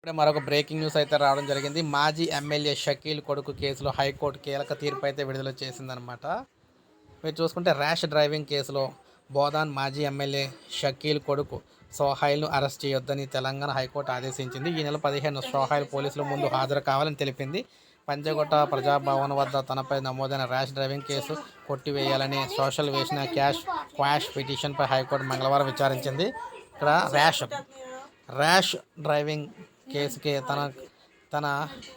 ఇప్పుడే మరొక breaking news అయితే రావడం జరిగింది. మాజీ ఎమ్మెల్యే షకీల్ కొడుకు కేసులో హైకోర్టు కీలక తీర్పు అయితే విడుదల చేసిందనమాట మీరు చూసుకుంటే ర్యాష్ డ్రైవింగ్ కేసులో బోధాన్ మాజీ ఎమ్మెల్యే షకీల్ కొడుకు సోహాయిల్ను అరెస్ట్ చేయొద్దని తెలంగాణ హైకోర్టు ఆదేశించింది. ఈ నెల పదిహేను సోహాయిల్ పోలీసుల ముందు హాజరు కావాలని తెలిపింది. పంజగుట్ట ప్రజాభవన్ వద్ద తనపై నమోదైన ర్యాష్ డ్రైవింగ్ కేసు కొట్టివేయాలని సోషల్ వేసిన క్యాష్ క్వాష్ పిటిషన్పై హైకోర్టు మంగళవారం విచారించింది. ఇక్కడ ర్యాష్ ర్యాష్ డ్రైవింగ్ కేసుకే తన తన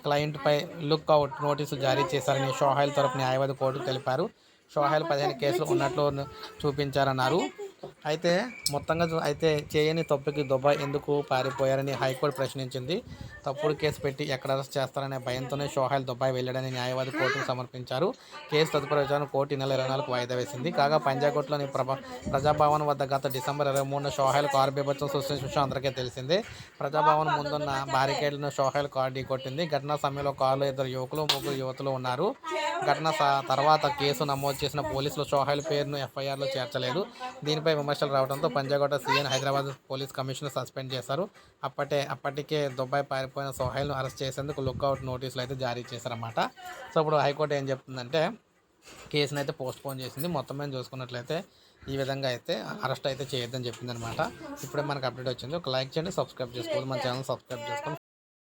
క్లయింట్పై లుక్ అవుట్ నోటీసు జారీ చేశారని షోహైల్ తరపు న్యాయవాది కోర్టు తెలిపారు. షోహైల్ పదిహేను కేసులు ఉన్నట్లు చూపించారన్నారు. అయితే మొత్తంగా అయితే చేయని తప్పుకి దుబాయ్ ఎందుకు పారిపోయారని హైకోర్టు ప్రశ్నించింది. తప్పుడు కేసు పెట్టి ఎక్కడ అరెస్ట్ చేస్తారనే భయంతోనే షోహాయిల్ దుబాయ్ వెళ్ళాడని న్యాయవాది కోర్టుకు సమర్పించారు. కేసు తదుపరి విచారణ కోర్టు ఈ నెల ఇరవై నాలుగు వాయిదా వేసింది. కాగా పంజాగుట్లోని ప్రభా ప్రజాభవన్ వద్ద గత డిసెంబర్ ఇరవై మూడున షోహాయిల్ కారు బీభత్సం సృష్టించిన విషయం అందరికీ తెలిసిందే. ప్రజాభవన్ ముందున్న బారికేడ్లను షోహాయిల్ కారు ఢీకొట్టింది. ఘటనా సమయంలో కారులో ఇద్దరు యువకులు ముగ్గురు యువతులు ఉన్నారు. ఘటన స- తర్వాత కేసు నమోదు చేసిన పోలీసులు సోహైల్ పేరును ఎఫ్ఐఆర్లో చేర్చలేదు. దీనిపై విమర్శలు రావడంతో పంజాగోట సీఎన్ హైదరాబాద్ పోలీస్ కమిషనర్ సస్పెండ్ చేశారు. అప్పటే అప్పటికే దుబాయ్ పారిపోయిన సోహైల్ను అరెస్ట్ చేసేందుకు లుక్అవుట్ నోటీసులు అయితే జారీ చేశారన్నమాట. సో ఇప్పుడు హైకోర్టు ఏం చెప్తుందంటే కేసును అయితే పోస్ట్పోన్ చేసింది. మొత్తం మీద చూసుకున్నట్లయితే ఈ విధంగా అయితే అరెస్ట్ అయితే చేయొద్దని చెప్పిందనమాట ఇప్పుడే మనకు అప్డేట్ వచ్చింది. ఒక లైక్ చేయండి సబ్స్క్రైబ్ చేసుకోవాలి మన ఛానల్ సబ్స్క్రైబ్ చేసుకొని